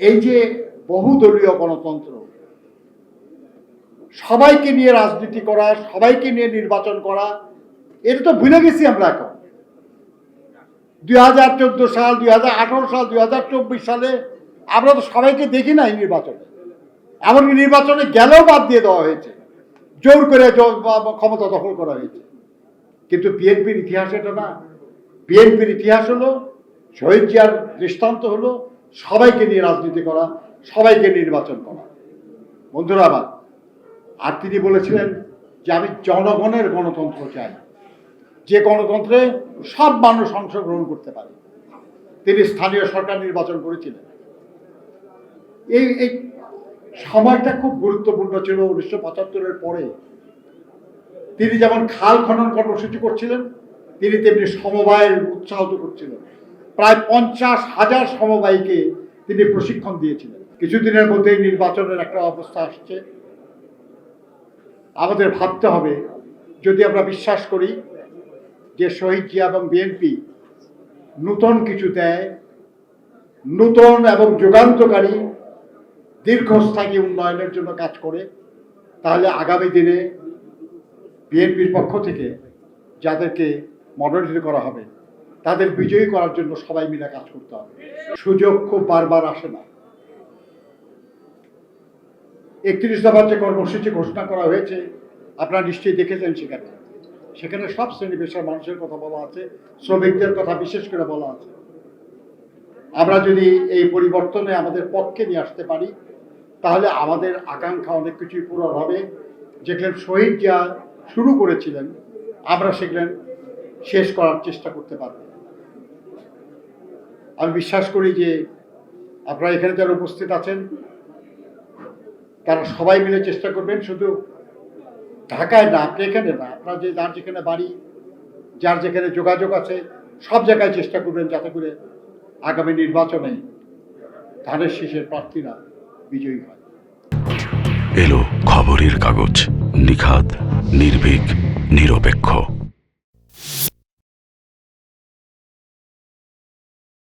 এই যে বহুদলীয় গণতন্ত্র, সবাইকে নিয়ে রাজনীতি করা, সবাইকে নিয়ে নির্বাচন করা, এটা তো ভুলে গেছি আমরা এখন। দুই হাজার চোদ্দ সাল, দুই হাজার আঠারো সাল, দুই হাজার চব্বিশ সালে আমরা তো সবাইকে দেখি নাই নির্বাচনে। এমনকি নির্বাচনে গেলেও বাদ দিয়ে দেওয়া হয়েছে। জোর করে ক্ষমতা দখল করা হয়েছে। কিন্তু বিএনপির ইতিহাস এটা না। বিএনপির ইতিহাস হলো, শহীদ জিয়ার দৃষ্টান্ত হলো সবাইকে নিয়ে রাজনীতি করা, সবাইকে নির্বাচন করা। বন্ধুরা আমার আর তিনি বলেছিলেন যে আমি জনগণের গণতন্ত্র চাই। যে গণতন্ত্রে সব মানুষ অংশগ্রহণ করতে পারে। তিনি স্থানীয় সরকার নির্বাচন করেছিলেন। এই এই সময়টা খুব গুরুত্বপূর্ণ ছিল উনিশশো পঁচাত্তরের পরে। তিনি যেমন খাল খনন কর্মসূচি করছিলেন, তিনি তেমনি সমবায়ের উৎসাহিত করছিলেন। প্রায় পঞ্চাশ হাজার সমবায়ীকে তিনি প্রশিক্ষণ দিয়েছিলেন। কিছুদিনের মধ্যেই নির্বাচনের একটা অবস্থা আসছে। আমাদের ভাবতে হবে, যদি আমরা বিশ্বাস করি যে শহীদ জিয়া এবং বিএনপি নূতন কিছু দেয়, নূতন এবং যুগান্তকারী, দীর্ঘস্থায়ী উন্নয়নের জন্য কাজ করে, তাহলে আগামী দিনে বিএনপির পক্ষ থেকে যাদেরকে মনোনীত করা হবে তাদের বিজয়ী করার জন্য সবাই মিলে কাজ করতে হবে। সুযোগ খুব বারবার আসে না। একত্রিশ দফার যে কর্মসূচি ঘোষণা করা হয়েছে, আপনারা নিশ্চয়ই দেখেছেন সেখানে। সেখানে সব শ্রেণি পেশার মানুষের কথা বলা আছে, শ্রমিকদের কথা বিশেষ করে বলা আছে। আমরা যদি এই পরিবর্তনে আমাদের পক্ষে নিয়ে আসতে পারি, তাহলে আমাদের আকাঙ্ক্ষা অনেক কিছুই পূরণ হবে। যেখানে শহীদ যা শুরু করেছিলেন, আমরা সেগুলো শেষ করার চেষ্টা করতে পারবে। আমি বিশ্বাস করি যে আপনারা এখানে যারা উপস্থিত আছেন, তারা সবাই মিলে চেষ্টা করবেন, শুধু ঢাকায় না, আপনি এখানে না, আপনার যে যার যেখানে বাড়ি, যার যেখানে যোগাযোগ আছে, সব জায়গায় চেষ্টা করবেন যাতে করে আগামী নির্বাচনে ধানের শীষের প্রার্থীরা বিজয়ী হয়। এলো খবরের কাগজ নিখাত নির্ভীক, নিরপেক্ষ।